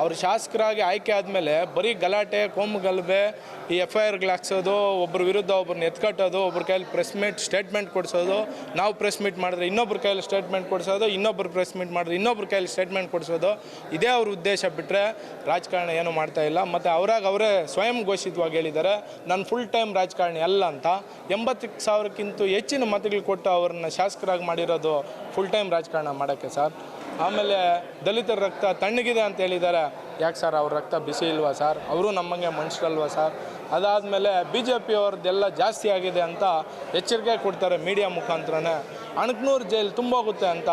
ಅವ್ರು ಶಾಸಕರಾಗಿ ಆಯ್ಕೆ ಆದಮೇಲೆ ಬರೀ ಗಲಾಟೆ ಕೋಮು ಗಲಭೆ, ಈ ಎಫ್ ಐ ಆರ್ಗಳು ಹಾಕ್ಸೋದು ಒಬ್ಬರ ವಿರುದ್ಧ ಒಬ್ಬರನ್ನ ಎತ್ಕಟ್ಟೋದು ಒಬ್ಬರ ಕೈಯಲ್ಲಿ ಪ್ರೆಸ್ ಮೀಟ್ ಸ್ಟೇಟ್ಮೆಂಟ್ ಕೊಡಿಸೋದು, ನಾವು ಪ್ರೆಸ್ ಮೀಟ್ ಮಾಡಿದ್ರೆ ಇನ್ನೊಬ್ಬರ ಕೈಯಲ್ಲಿ ಸ್ಟೇಟ್ಮೆಂಟ್ ಕೊಡಿಸೋದು ಇನ್ನೊಬ್ಬರು ಪ್ರೆಸ್ ಮೀಟ್ ಮಾಡಿದ್ರೆ ಇನ್ನೊಬ್ಬರ ಕೈಯಲ್ಲಿ ಸ್ಟೇಟ್ಮೆಂಟ್ ಕೊಡಿಸೋದು. ಇದೇ ಅವ್ರ ಉದ್ದೇಶ ಬಿಟ್ಟರೆ ರಾಜಕಾರಣ ಏನೂ ಮಾಡ್ತಾ ಇಲ್ಲ. ಮತ್ತು ಅವರಾಗ ಅವರೇ ಸ್ವಯಂ ಘೋಷಿತವಾಗಿ ಹೇಳಿದ್ದಾರೆ, ನಾನು ಫುಲ್ ಟೈಮ್ ರಾಜಕಾರಣಿ ಅಲ್ಲ ಅಂತ. ಎಂಬತ್ತು ಸಾವಿರಕ್ಕಿಂತ ಹೆಚ್ಚಿನ ಮತಗಳು ಕೊಟ್ಟು ಅವ್ರನ್ನ ಶಾಸಕರಾಗಿ ಮಾಡಿರೋದು ಫುಲ್ ಟೈಮ್ ರಾಜಕಾರಣ ಮಾಡೋಕ್ಕೆ ಸರ್. ಆಮೇಲೆ ದಲಿತರ ರಕ್ತ ತಣ್ಣಗಿದೆ ಅಂತ ಹೇಳಿದ್ದಾರೆ. ಯಾಕೆ ಸರ್ ಅವ್ರ ರಕ್ತ ಬಿಸಿ ಇಲ್ವಾ ಸರ್? ಅವರು ನಮ್ಮಂಗೆ ಮನುಷ್ಯರಲ್ವಾ ಸರ್? ಅದಾದಮೇಲೆ ಬಿ ಜೆ ಪಿಯವ್ರದ್ದೆಲ್ಲ ಜಾಸ್ತಿ ಆಗಿದೆ ಅಂತ ಎಚ್ಚರಿಕೆ ಕೊಡ್ತಾರೆ ಮೀಡಿಯಾ ಮುಖಾಂತರನೇ. ಅಣಕನೂರು ಜೈಲು ತುಂಬೋಗುತ್ತೆ ಅಂತ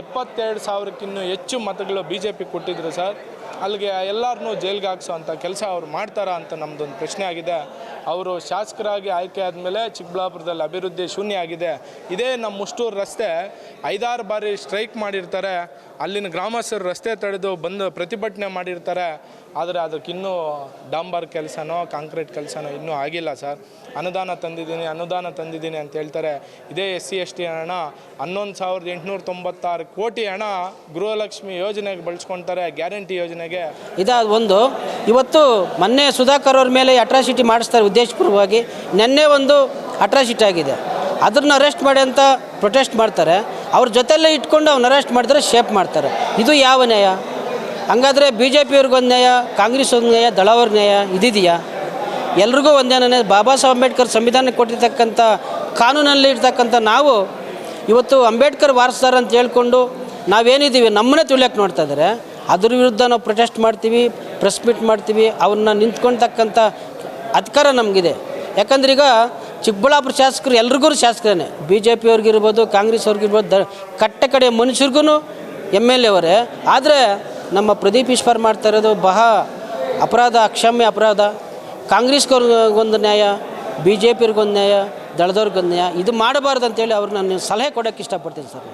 ಎಪ್ಪತ್ತೆರಡು ಸಾವಿರಕ್ಕಿನ್ನೂ ಹೆಚ್ಚು ಮತಗಳು ಬಿ ಜೆ ಪಿ ಕೊಟ್ಟಿದ್ರು ಸರ್. ಅಲ್ಲಿಗೆ ಎಲ್ಲರನ್ನೂ ಜೈಲಿಗೆ ಹಾಕ್ಸೋ ಅಂಥ ಕೆಲಸ ಅವ್ರು ಮಾಡ್ತಾರಾ ಅಂತ ನಮ್ಮದೊಂದು ಪ್ರಶ್ನೆ ಆಗಿದೆ. ಅವರು ಶಾಸಕರಾಗಿ ಆಯ್ಕೆ ಆದಮೇಲೆ ಚಿಕ್ಕಬಳ್ಳಾಪುರದಲ್ಲಿ ಅಭಿವೃದ್ಧಿ ಶೂನ್ಯ ಆಗಿದೆ. ಇದೇ ನಮ್ಮ ಮುಷ್ಟೂರು ರಸ್ತೆ ಐದಾರು ಬಾರಿ ಸ್ಟ್ರೈಕ್ ಮಾಡಿರ್ತಾರೆ. ಅಲ್ಲಿನ ಗ್ರಾಮಸ್ಥರು ರಸ್ತೆ ತಡೆದು ಬಂದು ಪ್ರತಿಭಟನೆ ಮಾಡಿರ್ತಾರೆ. ಆದರೆ ಅದಕ್ಕಿನ್ನೂ ಡಾಂಬರ್ ಕೆಲಸನೋ, ಕಾಂಕ್ರೀಟ್ ಕೆಲಸನೋ ಇನ್ನೂ ಆಗಿಲ್ಲ ಸರ್. ಅನುದಾನ ತಂದಿದ್ದೀನಿ ಅನುದಾನ ತಂದಿದ್ದೀನಿ ಅಂತ ಹೇಳ್ತಾರೆ. ಇದೇ ಎಸ್ ಸಿ, ಎಸ್ ಟಿ ಹಣ. ಹನ್ನೊಂದು ಸಾವಿರದ ಎಂಟುನೂರ ತೊಂಬತ್ತಾರು ಕೋಟಿ ಹಣ ಗೃಹಲಕ್ಷ್ಮಿ ಯೋಜನೆಗೆ ಬಳಸ್ಕೊಂತಾರೆ. ಗ್ಯಾರಂಟಿ ಯೋಜನೆಗೆ ಇದಾದ ಒಂದು. ಇವತ್ತು ಮೊನ್ನೆ ಸುಧಾಕರ್ ಅವ್ರ ಮೇಲೆ ಅಟ್ರಾಸಿಟಿ ಮಾಡಿಸ್ತಾರೆ ಉದ್ದೇಶಪೂರ್ವವಾಗಿ. ನಿನ್ನೆ ಒಂದು ಅಟ್ರಾಸಿಟಿ ಆಗಿದೆ. ಅದನ್ನ ಅರೆಸ್ಟ್ ಮಾಡಿ ಅಂತ ಪ್ರೊಟೆಸ್ಟ್ ಮಾಡ್ತಾರೆ. ಅವ್ರ ಜೊತೆಲ್ಲೇ ಇಟ್ಕೊಂಡು ಅವ್ನ ಅರೆಸ್ಟ್ ಮಾಡಿದ್ರೆ ಶೇಪ್ ಮಾಡ್ತಾರೆ. ಇದು ಯಾವ ನ್ಯಾಯ? ಹಂಗಾದರೆ ಬಿ ಜೆ ಪಿಯವ್ರಿಗೊಂದು ನ್ಯಾಯ ಕಾಂಗ್ರೆಸ್ ಒಂದು ನ್ಯಾಯ ದಳವ್ರ ನ್ಯಾಯ ಇದಿದೆಯಾ? ಎಲ್ರಿಗೂ ಒಂದೇ ನ್ಯಾಯ. ಬಾಬಾ ಸಾಹೇಬ್ ಅಂಬೇಡ್ಕರ್ ಸಂವಿಧಾನ ಕೊಟ್ಟಿರ್ತಕ್ಕಂಥ ಕಾನೂನಲ್ಲಿ ಇರ್ತಕ್ಕಂಥ ನಾವು ಇವತ್ತು ಅಂಬೇಡ್ಕರ್ ವಾರಸ್ದಾರ ಅಂತ ಹೇಳ್ಕೊಂಡು ನಾವೇನಿದ್ದೀವಿ ನಮ್ಮನ್ನೇ ತುಳಿಯಕ್ಕೆ ನೋಡ್ತಾ ಇದ್ದಾರೆ. ಅದ್ರ ವಿರುದ್ಧ ನಾವು ಪ್ರೊಟೆಸ್ಟ್ ಮಾಡ್ತೀವಿ ಪ್ರೆಸ್ ಮೀಟ್ ಮಾಡ್ತೀವಿ, ಅವನ್ನ ನಿಂತ್ಕೊಳ್ತಕ್ಕಂಥ ಅಧಿಕಾರ ನಮಗಿದೆ. ಯಾಕಂದ್ರೆ ಈಗ ಚಿಕ್ಕಬಳ್ಳಾಪುರ ಶಾಸಕರು ಎಲ್ರಿಗೂ ಶಾಸಕರೇ ಬಿ ಜೆ ಪಿಯವ್ರಿಗಿರ್ಬೋದು ಕಾಂಗ್ರೆಸ್ ಅವ್ರಿಗಿರ್ಬೋದು ಕಟ್ಟ ಕಡೆ ಮನುಷ್ಯರಿಗೂ ಎಂ ಎಲ್ ಎ ಅವರೇ. ಆದರೆ ನಮ್ಮ ಪ್ರದೀಪ್ ಈಶ್ವರ್ ಮಾಡ್ತಾ ಇರೋದು ಬಹ ಅಪರಾಧ, ಅಕ್ಷಮ್ಯ ಅಪರಾಧ. ಕಾಂಗ್ರೆಸ್ಗವ್ರಿಗೊಂದು ನ್ಯಾಯ ಬಿ ಜೆ ಪಿಯವ್ರಿಗೊಂದು ನ್ಯಾಯ, ದಳದವ್ರಿಗೊಂದು ನ್ಯಾಯ. ಇದು ಮಾಡಬಾರ್ದು ಅಂತೇಳಿ ಅವ್ರಿಗೆ ನಾನು ಸಲಹೆ ಕೊಡೋಕ್ಕೆ ಇಷ್ಟಪಡ್ತೀನಿ ಸರ್.